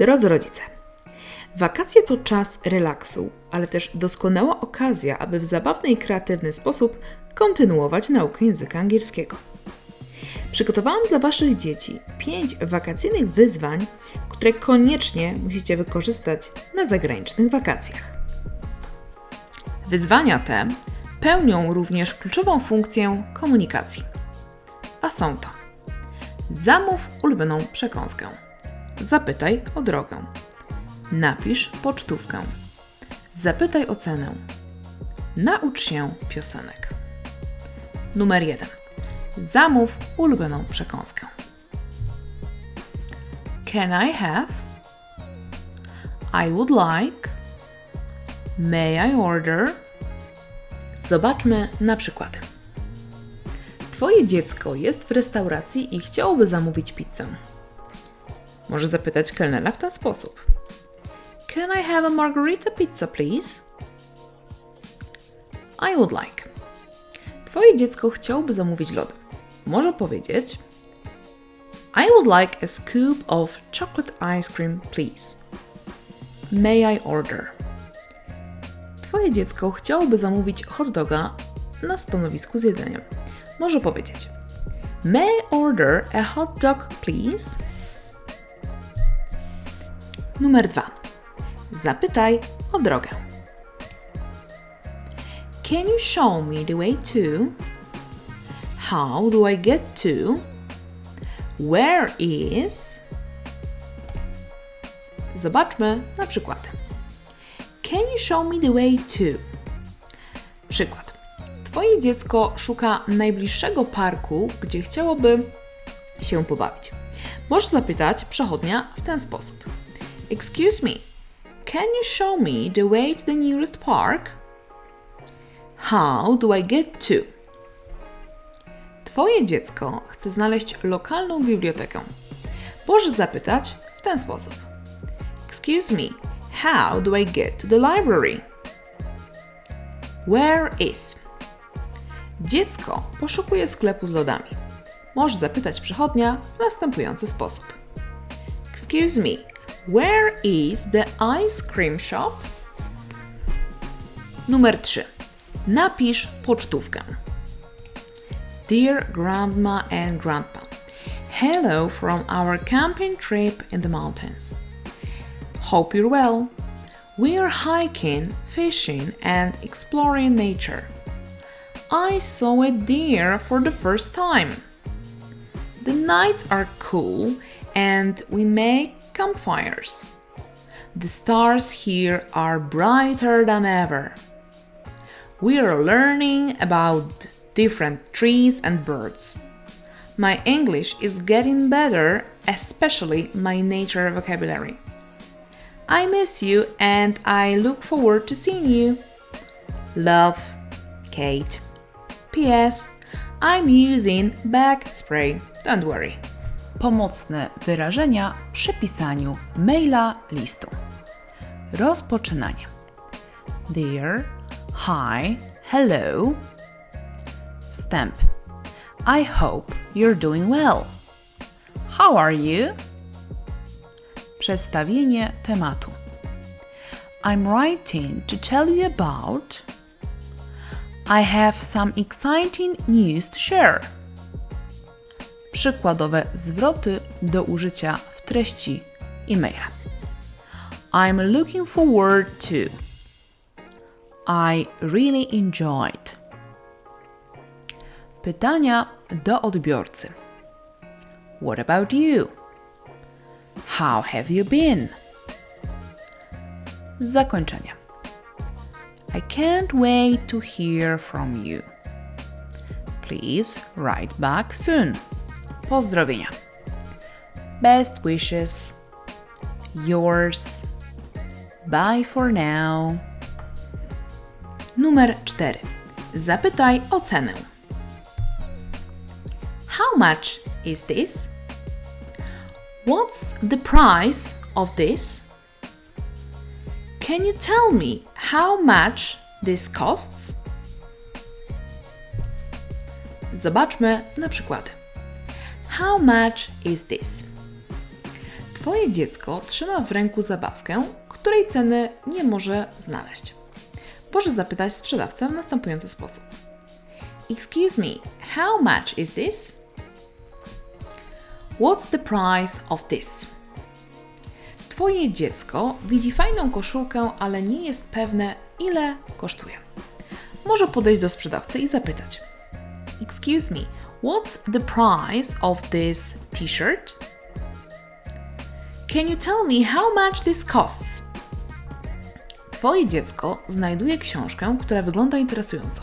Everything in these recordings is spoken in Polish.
Drodzy rodzice, wakacje to czas relaksu, ale też doskonała okazja, aby w zabawny i kreatywny sposób kontynuować naukę języka angielskiego. Przygotowałam dla Waszych dzieci pięć wakacyjnych wyzwań, które koniecznie musicie wykorzystać na zagranicznych wakacjach. Wyzwania te pełnią również kluczową funkcję komunikacji. A są to: zamów ulubioną przekąskę, zapytaj o drogę, napisz pocztówkę, zapytaj o cenę, naucz się piosenek. Numer 1. Zamów ulubioną przekąskę. Can I have? I would like. May I order? Zobaczmy na przykłady. Twoje dziecko jest w restauracji i chciałoby zamówić pizzę. Może zapytać kelnera w ten sposób. Can I have a margarita pizza, please? I would like. Twoje dziecko chciałoby zamówić lody. Może powiedzieć I would like a scoop of chocolate ice cream, please. May I order? Twoje dziecko chciałoby zamówić hot doga na stanowisku z jedzeniem. Może powiedzieć May I order a hot dog, please? Numer 2. Zapytaj o drogę. Can you show me the way to? How do I get to? Where is? Zobaczmy na przykład. Can you show me the way to? Przykład. Twoje dziecko szuka najbliższego parku, gdzie chciałoby się pobawić. Możesz zapytać przechodnia w ten sposób. Excuse me, can you show me the way to the nearest park? How do I get to? Twoje dziecko chce znaleźć lokalną bibliotekę. Możesz zapytać w ten sposób. Excuse me, how do I get to the library? Where is? Dziecko poszukuje sklepu z lodami. Możesz zapytać przechodnia w następujący sposób. Excuse me, where is the ice cream shop? Numer 3. Napisz pocztówkę. Dear Grandma and Grandpa, hello from our camping trip in the mountains. Hope you're well. We are hiking, fishing, and exploring nature. I saw a deer for the first time. The nights are cool and we make campfires. The stars here are brighter than ever. We are learning about different trees and birds. My English is getting better, especially my nature vocabulary. I miss you and I look forward to seeing you. Love, Kate. P.S. I'm using back spray, don't worry. Pomocne wyrażenia przy pisaniu maila listu. Rozpoczynanie. Dear, hi, hello. Wstęp. I hope you're doing well. How are you? Przedstawienie tematu. I'm writing to tell you about. I have some exciting news to share. Przykładowe zwroty do użycia w treści e-maila. I'm looking forward to. I really enjoyed. Pytania do odbiorcy. What about you? How have you been? Zakończenie. I can't wait to hear from you. Please write back soon. Pozdrowienia. Best wishes. Yours. Bye for now. Numer 4. Zapytaj o cenę. How much is this? What's the price of this? Can you tell me how much this costs? Zobaczmy na przykłady. How much is this? Twoje dziecko trzyma w ręku zabawkę, której ceny nie może znaleźć. Możesz zapytać sprzedawcę w następujący sposób. Excuse me, how much is this? What's the price of this? Twoje dziecko widzi fajną koszulkę, ale nie jest pewne, ile kosztuje. Może podejść do sprzedawcy i zapytać: Excuse me, what's the price of this t-shirt? Can you tell me how much this costs? Twoje dziecko znajduje książkę, która wygląda interesująco,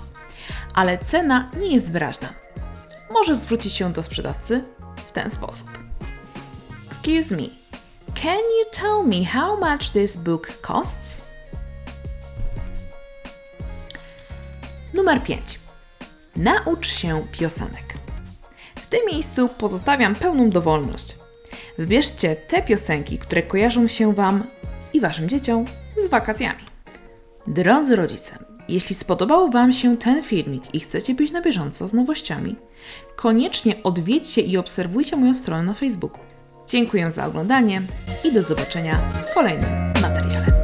ale cena nie jest wyraźna. Może zwrócić się do sprzedawcy w ten sposób. Excuse me, can you tell me how much this book costs? Numer 5. Naucz się piosenek. W tym miejscu pozostawiam pełną dowolność. Wybierzcie te piosenki, które kojarzą się Wam i Waszym dzieciom z wakacjami. Drodzy rodzice, jeśli spodobał Wam się ten filmik i chcecie być na bieżąco z nowościami, koniecznie odwiedźcie i obserwujcie moją stronę na Facebooku. Dziękuję za oglądanie i do zobaczenia w kolejnym materiale.